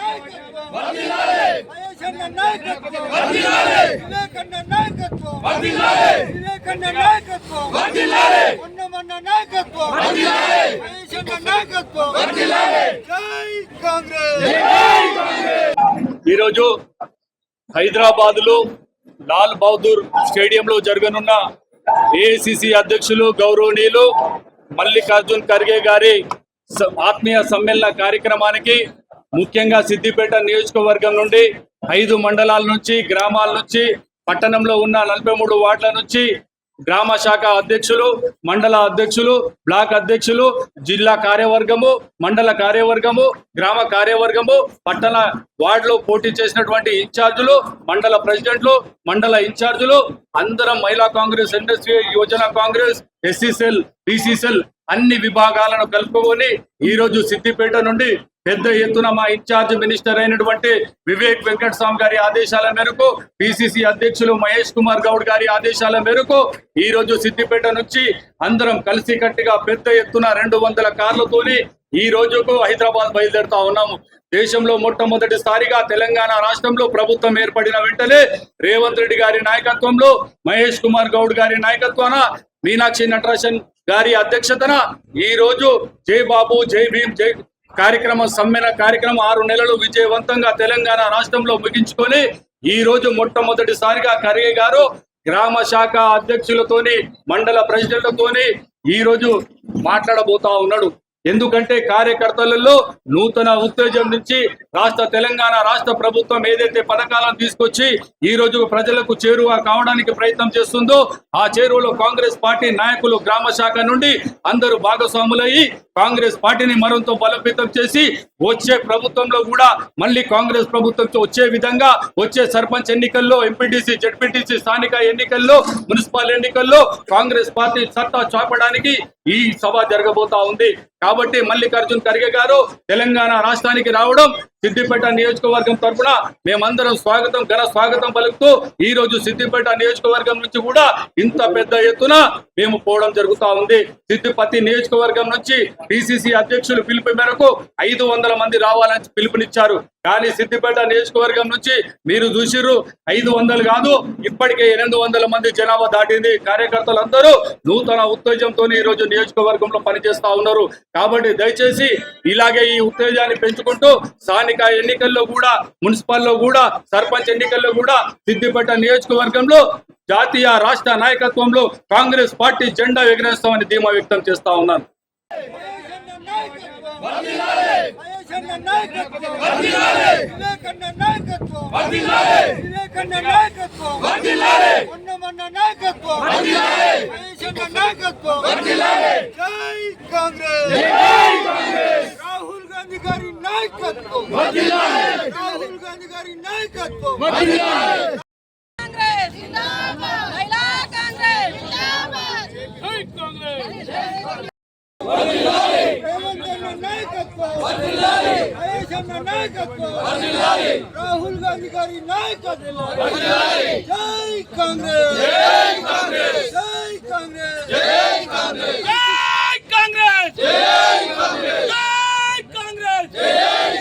నాయకత్వం వివేకన్న నాయకత్వం వివేకన్న నాయకత్వం ఉన్నమన్న నాయకత్వం నాయకత్వం జై కాంగ్రెస్ ఈరోజు హైదరాబాద్లో లాల్ బహదూర్ స్టేడియంలో జరగనున్న ఏఐసిసి అధ్యక్షులు గౌరవనీయులు మల్లికార్జున్ ఖర్గే గారి స- ఆత్మీయ సమ్మేళన కార్యక్రమానికి ముఖ్యంగా సిద్దిపేట నియోజకవర్గం నుండి ఐదు మండలాల నుంచి గ్రామాల నుంచి పట్టణంలో ఉన్న నలభై మూడు వార్డుల నుంచి గ్రామ శాఖ అధ్యక్షులు మండల అధ్యక్షులు బ్లాక్ అధ్యక్షులు జిల్లా కార్యవర్గము మండల కార్యవర్గము గ్రామ కార్యవర్గము పట్టణ వార్డులో పోటీ చేసినటువంటి ఇన్ఛార్జులు మండల ప్రెసిడెంట్లు మండల ఇన్ఛార్జులు అందరం మహిళా కాంగ్రెస్ ఇండస్ట్రీ యువజన కాంగ్రెస్ ఎస్సీసెల్ బీసీసెల్ అన్ని విభాగాలను కలుపుకొని ఈ రోజు సిద్దిపేట నుండి పెద్ద ఎత్తున మా ఇన్ఛార్జ్ మినిస్టర్ అయినటువంటి వివేక్ వెంకటస్వామి గారి ఆదేశాల మేరకు పిసిసి అధ్యక్షులు మహేష్ కుమార్ గౌడ్ గారి ఆదేశాల మేరకు ఈ రోజు సిద్దిపేట నుంచి అందరం కలిసి కట్టిగా పెద్ద ఎత్తున రెండు వందల కార్లతోని ఈ రోజుకు హైదరాబాద్ బయలుదేరుతా ఉన్నాము. దేశంలో మొట్టమొదటిసారిగా తెలంగాణ రాష్ట్రంలో ప్రభుత్వం ఏర్పడిన వెంటనే రేవంత్ రెడ్డి గారి నాయకత్వంలో మహేష్ కుమార్ గౌడ్ గారి నాయకత్వాన మీనాక్షి నటరాజన్ గారి అధ్యక్షతన ఈ రోజు జై బాబు జై భీమ్ జై కార్యక్రమం సమ్మెన కార్యక్రమం ఆరు నెలలు విజయవంతంగా తెలంగాణ రాష్ట్రంలో ముగించుకొని ఈ రోజు మొట్టమొదటిసారిగా ఖర్గే గారు గ్రామ శాఖ అధ్యక్షులతోని మండల ప్రెసిడెంట్లతోని ఈ రోజు మాట్లాడబోతా ఉన్నాడు. ఎందుకంటే కార్యకర్తలలో నూతన ఉత్తేజం నుంచి రాష్ట్ర తెలంగాణ రాష్ట్ర ప్రభుత్వం ఏదైతే పథకాలను తీసుకొచ్చి ఈ రోజు ప్రజలకు చేరువ కావడానికి ప్రయత్నం చేస్తుందో ఆ చేరువలో కాంగ్రెస్ పార్టీ నాయకులు గ్రామ శాఖ నుండి అందరూ భాగస్వాములయ్యి కాంగ్రెస్ పార్టీని మరింత బలోపేతం చేసి వచ్చే ప్రభుత్వంలో కూడా మళ్ళీ కాంగ్రెస్ ప్రభుత్వం వచ్చే విధంగా వచ్చే సర్పంచ్ ఎన్నికల్లో ఎంపీటీసీ జడ్పీటీసీ స్థానిక ఎన్నికల్లో మున్సిపల్ ఎన్నికల్లో కాంగ్రెస్ పార్టీ సత్తా చాపడానికి ఈ సభ జరగబోతా ఉంది. కాబట్టి మల్లికార్జున్ ఖర్గే గారు తెలంగాణ రాష్ట్రానికి రావడం సిద్దిపేట నియోజకవర్గం తరఫున మేమందరం స్వాగతం ఘన స్వాగతం పలుకుతూ ఈ రోజు సిద్దిపేట నియోజకవర్గం నుంచి కూడా ఇంత పెద్ద ఎత్తున మేము పోవడం జరుగుతా ఉంది. సిద్దిపతి నియోజకవర్గం నుంచి పిసిసి అధ్యక్షులు పిలుపు మేరకు ఐదు వందల మంది రావాలని పిలుపునిచ్చారు. కానీ సిద్దిపేట నియోజకవర్గం నుంచి మీరు చూసిర్రు ఐదు వందలు కాదు ఇప్పటికే ఎనిమిది వందల మంది జనాభా దాటింది. కార్యకర్తలందరూ నూతన ఉత్తేజంతో ఈ రోజు నియోజకవర్గంలో పనిచేస్తా ఉన్నారు. కాబట్టి దయచేసి ఇలాగే ఈ ఉత్తేజాన్ని పెంచుకుంటూ స్థానిక ఎన్నికల్లో కూడా మున్సిపల్లో కూడా సర్పంచ్ ఎన్నికల్లో కూడా సిద్దిపేట నియోజకవర్గంలో జాతీయ రాష్ట్ర నాయకత్వంలో కాంగ్రెస్ పార్టీ జెండా ఎగరేస్తామని ధీమా వ్యక్తం చేస్తా ఉన్నాను. నాయకత్వం వివేకన్న నాయకత్వం వివేకన్న నాయకత్వం ఉన్నమన్న నాయకత్వం మహేశన్న నాయకత్వం జై కాంగ్రెస్ రాహుల్ గాంధీ గారి నాయకత్వం. రాహుల్ గాంధీ గారి నాయకత్వం. రాహుల్ గాంధీ గారి నాయకత్వం. జై కాంగ్రెస్. జై కాంగ్రెస్. జై